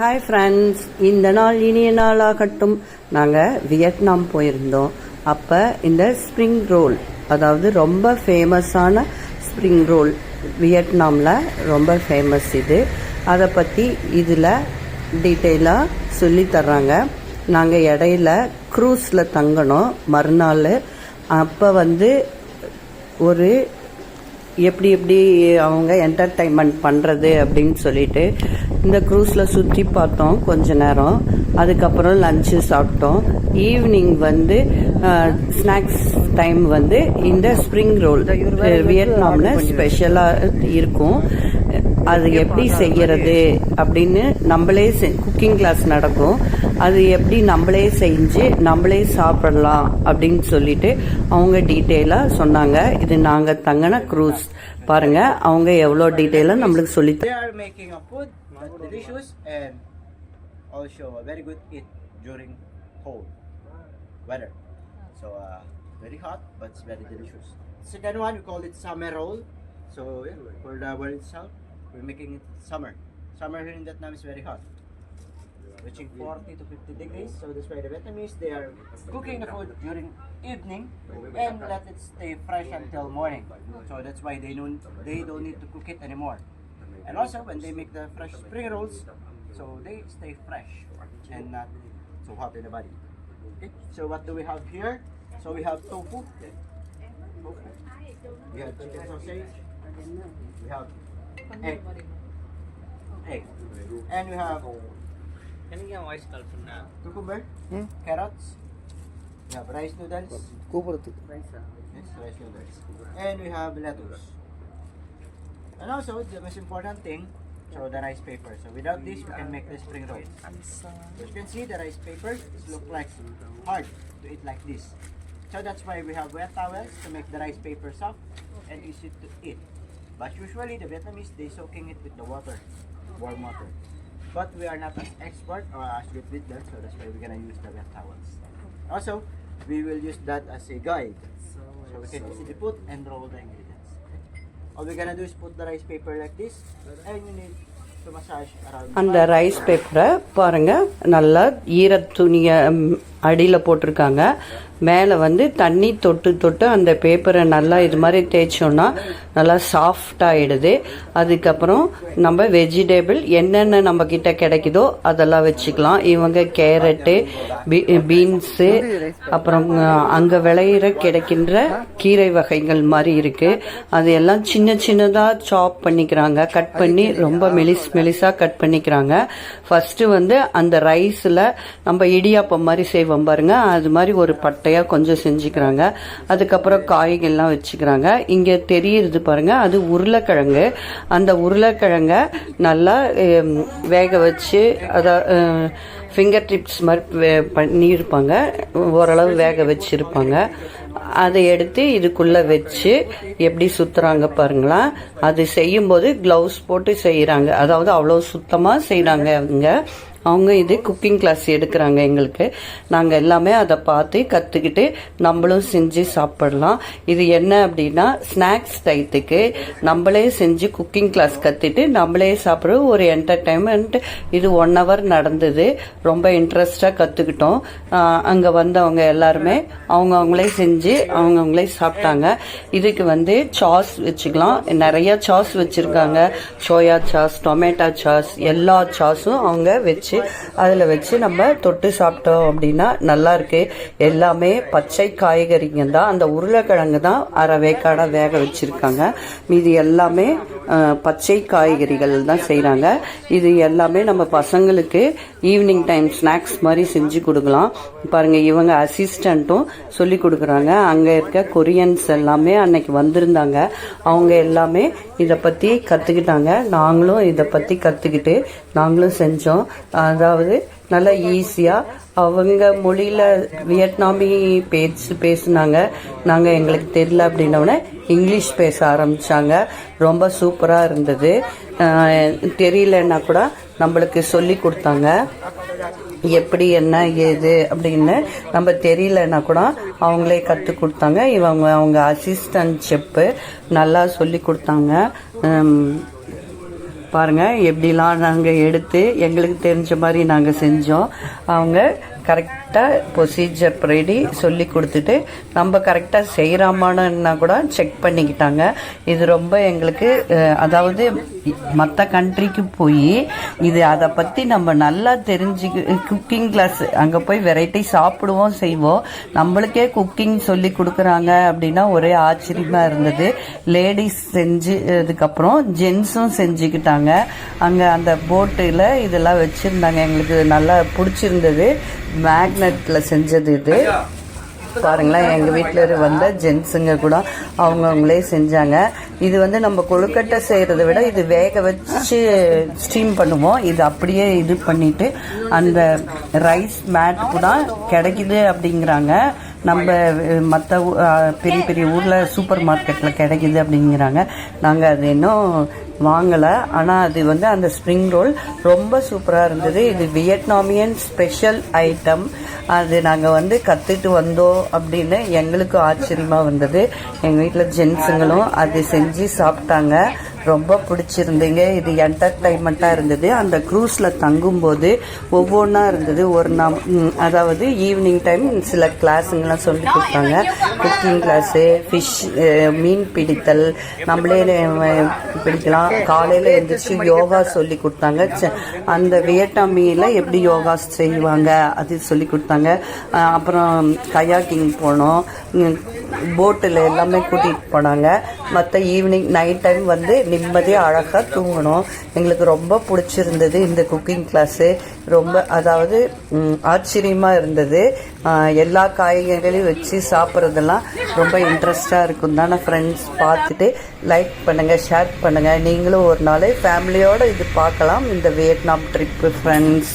Hi friends இந்த நாள் இனிய நாளாகட்டும். நாங்கள் வியட்நாம் போயிருந்தோம். அப்போ இந்த ஸ்ப்ரிங் ரோல் அதாவது ரொம்ப ஃபேமஸான ஸ்ப்ரிங் ரோல் வியட்நாமில் ரொம்ப ஃபேமஸ் இது. அதை பற்றி இதில் டீட்டெயிலாக சொல்லி தர்றாங்க. நாங்கள் இடையில க்ரூஸில் தங்கினோம் மறுநாள். அப்போ வந்து ஒரு எப்படி எப்படி அவங்க என்டர்டைன்மெண்ட் பண்ணுறது அப்படின்னு சொல்லிட்டு இந்த க்ரூஸில் சுற்றி பார்த்தோம் கொஞ்ச நேரம். அதுக்கப்புறம் லஞ்சு சாப்பிட்டோம். ஈவினிங் வந்து ஸ்நாக்ஸ் டைம் வந்து இந்த ஸ்ப்ரிங் ரோல் வியட்நாமில் ஸ்பெஷலாக இருக்கும். அது எப்படி செய்யறது அப்படின்னு நம்மளே குக்கிங் கிளாஸ் நடக்கும். அது எப்படி நம்மளே செஞ்சு நம்மளே சாப்பிடலாம் அப்படின்னு சொல்லிட்டு அவங்க டீட்டெயிலாக சொன்னாங்க இது நாங்கள் தங்கின க்ரூஸ் பாருங்க அவங்க எவ்வளோ டீட்டெயிலாக நம்மளுக்கு சொல்லி They are making a food delicious and also a very good eat during cold weather. So uh, very hot but it's very delicious. Second one we call it summer roll. So yeah, for the word itself, we're making it summer. Summer here in Vietnam is very hot. Reaching 40 to 50 degrees. So that's why the Vietnamese they are cooking the food during evening and let it stay fresh until morning. So that's why they don't they don't need to cook it anymore. And also when they make the fresh spring rolls, so they stay fresh and not so hot in the body. Okay, so what do we have here? So we have tofu. Okay. We have chicken sausage. We have egg. Egg. And we have Cucumber? Hmm? Carrots? Rice noodles. Kukurtuk. Rice, rice noodles. And we have lettuce. And also, the most important thing, so the rice paper. So without this, we can make the spring rolls. So you can see, the rice paper look like hard to eat like this. So that's why we have wet towels to make the rice paper soft and easy to eat. But usually, the Vietnamese, they soaking it with the water, warm water. But we are not as expert or as good with that, so that's why we're gonna use the wet towels. Also, we will use that as a guide. So we can easily put and roll the ingredients. Okay? All we're gonna do is put the rice paper like this, and you need to massage around. அந்த rice பேப்பரை பாருங்க நல்லா ஈர துணியை அடியில் போட்டிருக்காங்க மேலே வந்து தண்ணி தொட்டு தொட்டு அந்த பேப்பரை நல்லா இது மாதிரி தேய்ச்சோன்னா நல்லா சாஃப்ட் ஆகிடுது அதுக்கப்புறம் நம்ம வெஜிடபிள் என்னென்ன நம்ம கிட்ட கிடைக்குதோ அதெல்லாம் வச்சுக்கலாம். இவங்க கேரட்டு பீன்ஸு அப்புறம் அங்கே விளையிற கிடைக்கின்ற கீரை வகைகள் மாதிரி இருக்குது அது எல்லாம் சின்ன சின்னதாக சாப் பண்ணிக்கிறாங்க. கட் பண்ணி ரொம்ப மெலிஸ் மெலிசாக கட் பண்ணிக்கிறாங்க. ஃபஸ்ட்டு வந்து அந்த ரைஸில் நம்ம இடியாப்பம் மாதிரி செய்வோம் பாருங்க. அது மாதிரி ஒரு பட்டையாக கொஞ்சம் செஞ்சுக்கிறாங்க. அதுக்கப்புறம் காய்கள்லாம் வச்சுக்கிறாங்க. இங்கே தெரியுறது பாருங்கள் அது உருளைக்கிழங்கு. அந்த உருளைக்கிழங்கை நல்லா வேக வச்சு அதை ஃபிங்கர் டிப்ஸ் மாதிரி வே- பண்ணியிருப்பாங்க. ஓரளவு வேக வச்சுருப்பாங்க. அதை எடுத்து இதுக்குள்ளே வச்சு எப்படி சுற்றுறாங்க பாருங்களா. அது செய்யும்போது க்ளவுஸ் போட்டு செய்கிறாங்க அதாவது அவ்வளோ சுத்தமாக செய்கிறாங்க அவங்க அவங்க இது குக்கிங் கிளாஸ் எடுக்கிறாங்க எங்களுக்கு. நாங்கள் எல்லாமே அதை பார்த்து கற்றுக்கிட்டு நம்மளும் செஞ்சு சாப்பிடலாம். இது என்ன அப்படின்னா ஸ்நாக்ஸ் டயத்துக்கு நம்மளே செஞ்சு குக்கிங் கிளாஸ் கற்றுட்டு நம்மளே சாப்பிட்ற ஒரு என்டர்டைன்மெண்ட் இது ஒன் ஹவர் நடந்தது. ரொம்ப இன்ட்ரெஸ்டாக கற்றுக்கிட்டோம் அங்கே வந்தவங்க எல்லாருமே அவங்க அவங்களே செஞ்சு அவங்க அவங்களே சாப்பிட்டாங்க. இதுக்கு வந்து சாஸ் வச்சுக்கலாம். நிறைய சாஸ் வச்சுருக்காங்க. சோயா சாஸ் டொமேட்டோ சாஸ் எல்லா சாஸும் அவங்க வச்சு அதில் வச்சு நம்ம தொட்டு சாப்பிட்டோம் அப்படின்னா நல்லா இருக்கு. எல்லாமே பச்சை காய்கறிங்க தான். அந்த உருளைக்கிழங்கு தான் அரை வேக்காடாக வேக வச்சுருக்காங்க. மீதி எல்லாமே பச்சை காய்கறிகள் தான் செய்கிறாங்க இது எல்லாமே நம்ம பசங்களுக்கு ஈவினிங் டைம் ஸ்நாக்ஸ் மாதிரி செஞ்சு கொடுக்கலாம். பாருங்க இவங்க அசிஸ்டண்ட்டும் சொல்லி கொடுக்குறாங்க. அங்கே இருக்க கொரியன்ஸ் எல்லாமே அன்னைக்கு வந்திருந்தாங்க. அவங்க எல்லாமே இதை பற்றி கற்றுக்கிட்டாங்க நாங்களும் இதை பற்றி கற்றுக்கிட்டு நாங்களும் செஞ்சோம். அதாவது நல்லா ஈஸியாக அவங்க மொழியில் வியட்நாமி பேச்சு பேசுனாங்க. நாங்கள் எங்களுக்கு தெரியல அப்படின்னோடனே இங்கிலீஷ் பேச ஆரம்பித்தாங்க ரொம்ப சூப்பராக இருந்தது. தெரியலன்னா கூட நம்மளுக்கு சொல்லி கொடுத்தாங்க. எப்படி என்ன ஏது அப்படின்னு நம்ம தெரியலன்னா கூட அவங்களே கற்றுக் கொடுத்தாங்க. இவங்க அவங்க அசிஸ்டன்ட் செப்பு நல்லா சொல்லி கொடுத்தாங்க. பாருங்கள் எப்படிலாம் நாங்கள் எடுத்து எங்களுக்கு தெரிஞ்ச மாதிரி நாங்கள் செஞ்சோம். அவங்க கரெக்டாக ப்ரொசீஜர் படி சொல்லி கொடுத்துட்டு நம்ம கரெக்டாக செய்கிறாமான்னா கூட செக் பண்ணிக்கிட்டாங்க. இது ரொம்ப எங்களுக்கு அதாவது மற்ற கண்ட்ரிக்கு போய் இது அதை பற்றி நம்ம நல்லா தெரிஞ்சு குக்கிங் கிளாஸ் அங்கே போய் வெரைட்டி சாப்பிடுவோம் செய்வோம். நம்மளுக்கே குக்கிங் சொல்லி கொடுக்குறாங்க அப்படின்னா ஒரே ஆச்சரியமாக இருந்தது. லேடிஸ் செஞ்சதுக்கப்புறம் ஜென்ஸும் செஞ்சுக்கிட்டாங்க. அங்கே அந்த போட்டில் இதெல்லாம் வச்சுருந்தாங்க. எங்களுக்கு நல்லா பிடிச்சிருந்தது. மேக்னெட்டில் செஞ்சது இது. பாருங்களேன் எங்கள் வீட்டில் வந்த ஜென்ஸுங்க கூட அவங்கவுங்களே செஞ்சாங்க. இது வந்து நம்ம கொழுக்கட்டை செய்கிறத விட இது வேக வச்சு ஸ்டீம் பண்ணுவோம். இது அப்படியே இது பண்ணிட்டு அந்த ரைஸ் மேட் கூட கிடைக்குது அப்படிங்கிறாங்க. நம்ம மற்ற பெரிய பெரிய ஊரில் சூப்பர் மார்க்கெட்டில் கிடைக்குது அப்படிங்கிறாங்க. நாங்கள் அது இன்னும் வாங்கலை. ஆனால் அது வந்து அந்த ஸ்ப்ரிங் ரோல் ரொம்ப சூப்பராக இருந்தது. இது வியட்நாமியன் ஸ்பெஷல் ஐட்டம். அது நாங்கள் வந்து கற்றுட்டு வந்தோம் அப்படின்னு எங்களுக்கு ஆச்சரியமாக வந்தது. எங்கள் வீட்டில் ஜென்ஸுங்களும் அது செஞ்சு சாப்பிட்டாங்க. ரொம்ப பிடிச்சிருந்தீங்க. இது என்டர்டைன்மெண்ட்டாக இருந்தது. அந்த க்ரூஸில் தங்கும்போது ஒவ்வொன்றா இருந்தது. ஒரு நாம் அதாவது ஈவினிங் டைம் சில கிளாஸுங்கெல்லாம் சொல்லி கொடுத்தாங்க. குக்கிங் கிளாஸு ஃபிஷ் மீன் பிடித்தல் நம்மளே பிடிக்கலாம். காலையில் எழுந்திரிச்சு யோகா சொல்லி கொடுத்தாங்க. அந்த வியட்நாமியில் எப்படி யோகா செய்வாங்க அது சொல்லி கொடுத்தாங்க. அப்புறம் கயாக்கிங் போனோம். போட்டில் எல்லாமே கூட்டிகிட்டு போனாங்க. மற்ற ஈவினிங் நைட் டைம் வந்து நிம்மதியாக அழகாக தூங்கணும். எங்களுக்கு ரொம்ப பிடிச்சிருந்தது இந்த குக்கிங் கிளாஸு ரொம்ப அதாவது ஆச்சரியமாக இருந்தது. எல்லா காய்கறிகளையும் வச்சு சாப்பிட்றதெல்லாம் ரொம்ப இன்ட்ரெஸ்டாக இருக்கும். தானே ஃப்ரெண்ட்ஸ் பார்த்துட்டு லைக் பண்ணுங்கள் ஷேர் பண்ணுங்கள் நீங்களும் ஒரு நாள் ஃபேமிலியோடு இது பார்க்கலாம். இந்த வியட்நாம் ட்ரிப்பு ஃப்ரெண்ட்ஸ்